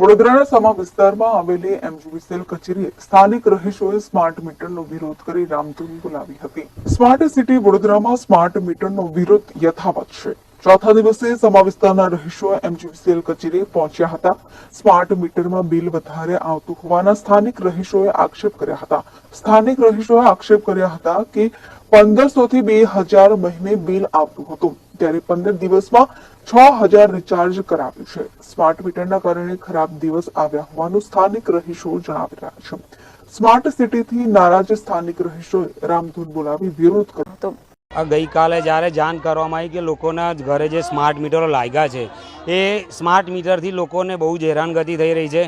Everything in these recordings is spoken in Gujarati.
વડોદરાના સમા વિસ્તારમાં આવેલી એમજીવીસીએલ કચેરીએ સ્થાનિક રહીશોએ સ્માર્ટ મીટરનો વિરોધ કરી રામધૂન બોલાવી હતી. સ્માર્ટ સિટી વડોદરામાં સ્માર્ટ મીટરનો વિરોધ યથાવત છે. ચોથા દિવસે સમા વિસ્તારના રહીશો એમજીવીસીએલ કચેરીએ પહોંચ્યા હતા. સ્માર્ટ મીટરમાં બિલ વધારે આવતું હોવાના સ્થાનિક રહીશોએ આક્ષેપ કર્યા હતા. સ્થાનિક રહીશોએ આક્ષેપ કર્યા હતા કે પંદરસો થી બે હજાર મહિને બિલ આવતું હતું. ત્યારે પંદર દિવસમાં છ હજાર રિચાર્જ કરાવ્યું છે. સ્માર્ટ મીટરના કારણે ખરાબ દિવસ આવ્યા હોવાનું સ્થાનિક રહીશો જણાવી રહ્યા છે. સ્માર્ટ સિટીથી નારાજ સ્થાનિક રહીશોએ રામધૂન બોલાવી વિરોધ કર્યો હતો. ગઈકાલે જ્યારે જાણ કરવામાં આવી કે લોકોના ઘરે જે સ્માર્ટ મીટરો લાગ્યા છે, એ સ્માર્ટ મીટરથી લોકોને બહુ જ હેરાનગતિ થઈ રહી છે.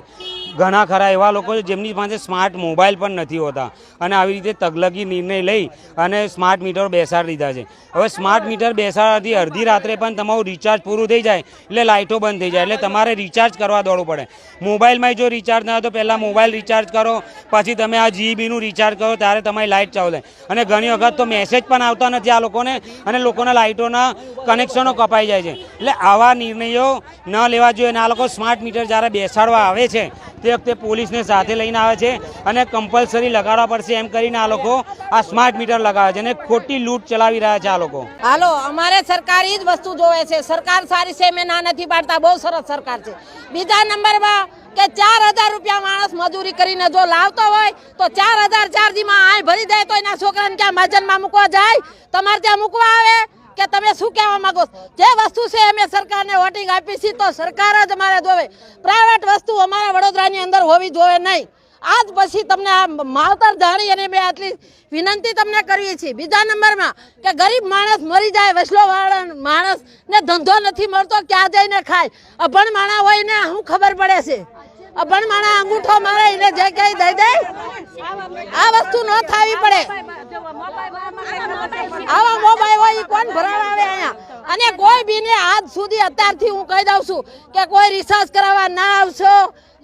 ઘણા ખરા એવા લોકો છે જેમની પાસે સ્માર્ટ મોબાઈલ પણ નથી હોતા. અને આવી રીતે તગલગી નિર્ણય લઈ અને સ્માર્ટ મીટર બેસાડી દીધા છે. હવે સ્માર્ટ મીટર બેસાડવાથી અડધી રાત્રે પણ તમારું રિચાર્જ પૂરું થઈ જાય, એટલે લાઇટો બંધ થઈ જાય, એટલે તમારે રિચાર્જ કરવા દોડવું પડે. મોબાઈલમાં જો રિચાર્જ ના હોય તો પહેલાં મોબાઈલ રિચાર્જ કરો, પછી તમે આ જીબીનું રિચાર્જ કરો, ત્યારે તમારી લાઇટ ચાલુ અને ઘણી વખત તો મેસેજ પણ આવતા નથી આ લોકોને, અને લોકોના લાઇટોના કનેક્શનો કપાઈ જાય છે. એટલે આવા નિર્ણયો ન લેવા જોઈએ અને આ લોકો સ્માર્ટ મીટર જ્યારે બેસાડવા આવે છે તે વખતે પોલીસને સાથે લઈને આવે છે અને કમ્પલસરી લગાડવા પડશે એમ કરીને આ લોકો આ સ્માર્ટ મીટર લગાવે છે અને ખોટી લૂંટ ચલાવી રહ્યા છે આ લોકો. હાલો, અમારે સરકારી જ વસ્તુ જોવે છે. સરકાર સારી છે, મેં ના નથી પાડતા. બહુ સરસ સરકાર છે. બીજા નંબરમાં કે ચાર હજાર રૂપિયા માણસ મજૂરી કરીને જો લાવતો હોય, તો ચાર હજાર ચાર્જીમાં આ ભરી દે, તો એના છોકરાને ક્યાં માજનમાં મૂકવા જાય? તમારે ત્યાં મૂકવા આવે? કે તમે શું કહેવા માંગો જે વસ્તુ છે અમે સરકારને વોટિંગ આપી છે, તો સરકાર જ અમારે જોવે. પ્રાઇવેટ વસ્તુ અમારા વડોદરાની અંદર હોવી જોવે નહીં. આજ પછી તમને આ માવતર જાણી અને મેં આટલી વિનંતી તમને કરીએ છીએ. બીજા નંબરમાં કે ગરીબ માણસ મરી જાય વસલો માણસ ને ધંધો નથી મળતો, ક્યાં જઈને ખાય? અભણ માણા હોય ને શું ખબર પડે છે? અભણ માણા અંગૂઠો મારે એને જે કઈ દઈ દે, આ વસ્તુ ન થાવી પડે. આવા મોબાઈલ હોય કોણ ભરાવા આવે અહીંયા? અને કોઈ બીને આજ સુધી અત્યારથી હું કહી દઉં છું કે કોઈ રિસાર્જ કરાવવા ના આવશો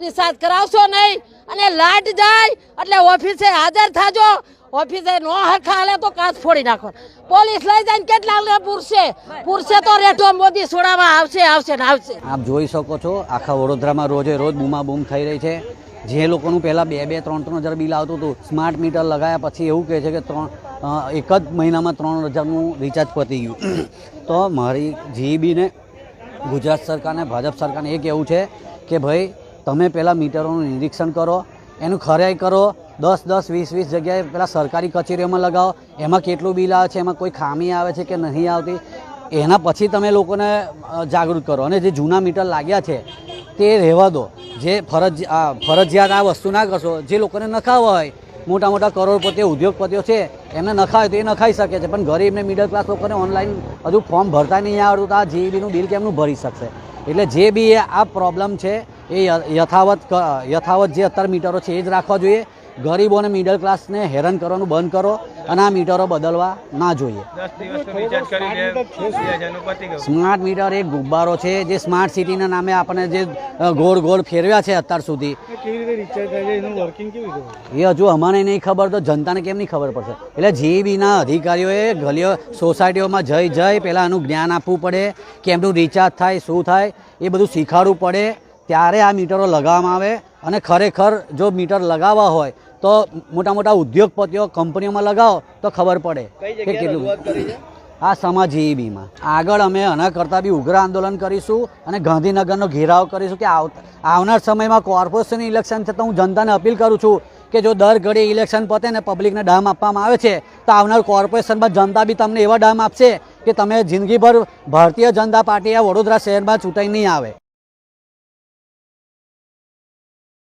રિસાર્જ કરાવશો નહીં. અને લાઇટ જાય, એટલે ઓફિસે હાજર થાજો. ઓફિસે નો હરખા હાલે તો કાચ ફોડી નાખો. પોલીસ લઈ જાય કેટલા લે પૂરશે. પૂરશે તો રેટો મોદી છોડાવવા આવશે આવશે ને આવશે. આપ જોઈ શકો છો, આખા વડોદરામાં રોજે રોજ બૂમાબૂમ થઈ રહી છે. જે લોકોનું પહેલાં બે બે, ત્રણ ત્રણ હજાર બિલ આવતું હતું સ્માર્ટ મીટર લગાવ્યા પછી એવું કહે છે કે ત્રણ એક જ મહિનામાં ત્રણ હજારનું રિચાર્જ પતી ગયું. તો મારી જીઈબીને ગુજરાત સરકારને, ભાજપ સરકારને એ કહેવું છે કે ભાઈ, તમે પહેલાં મીટરોનું નિરીક્ષણ કરો, એનું ખરાઈ કરો, દસ દસ, વીસ વીસ જગ્યાએ પેલા સરકારી કચેરીઓમાં લગાવો, એમાં કેટલું બિલ આવે છે, એમાં કોઈ ખામી આવે છે કે નહીં આવતી, એના પછી તમે લોકોને જાગૃત કરો. અને જે જૂના મીટર લાગ્યા છે તે રહેવા દો. જે ફરજ, આ ફરજિયાત આ વસ્તુ ના કરશો, જે લોકોને નખાવા હોય, મોટા મોટા કરોડપતિઓ ઉદ્યોગપતિઓ છે, એમને નખાય તો એ નખાઈ શકે છે, પણ ગરીબને મિડલ ક્લાસ લોકોને ઓનલાઈન હજુ ફોર્મ ભરતા નહીં આવડતું તો આ જીઈબીનું બિલ કેમનું ભરી શકશે? એટલે જે બી એ આ પ્રોબ્લેમ છે, એ યથાવત યથાવત જે અત્યારે મીટરો છે, એ જ રાખવા જોઈએ. ગરીબો અને મિડલ ક્લાસને હેરાન કરવાનું બંધ કરો. અને આ મીટરો બદલવા ના જોઈએ. સ્માર્ટ મીટર એક ગુબ્બારો છે જે સ્માર્ટ સિટીના નામે આપણને જે ગોળ ગોળ ફેરવ્યા છે અત્યાર સુધી. કેવી રીતે રિચાર્જ થાય છે? એનું વર્કિંગ કેવી રીતે એ હજુ અમને નહીં ખબર તો જનતાને કેમ નહીં ખબર પડશે? એટલે જે બીના અધિકારીઓએ ગલીઓ સોસાયટીઓમાં જઈ જઈ પહેલાં એનું જ્ઞાન આપવું પડે કેમનું રિચાર્જ થાય શું થાય એ બધું શીખવાડવું પડે ત્યારે આ મીટરો લગાવવામાં આવે. અને ખરેખર જો મીટર લગાવવા હોય તો મોટા મોટા ઉદ્યોગપતિઓ કંપનીઓમાં લગાવો તો ખબર પડે કે કેટલું આ સમાજ જીઈબીમાં આગળ અમે આના કરતાં બી ઉગ્ર આંદોલન કરીશું અને ગાંધીનગરનો ઘેરાવ કરીશું કે આવનાર સમયમાં કોર્પોરેશન ઇલેક્શન છે તો હું જનતાને અપીલ કરું છું કે જો દર ઘડી ઇલેક્શન પતે ને પબ્લિકને ડામ આપવામાં આવે છે તો આવનાર કોર્પોરેશનમાં જનતા બી તમને એવા ડામ આપશે કે તમે જિંદગીભર ભારતીય જનતા પાર્ટી આ વડોદરા શહેરમાં ચૂંટાઈ નહીં આવે.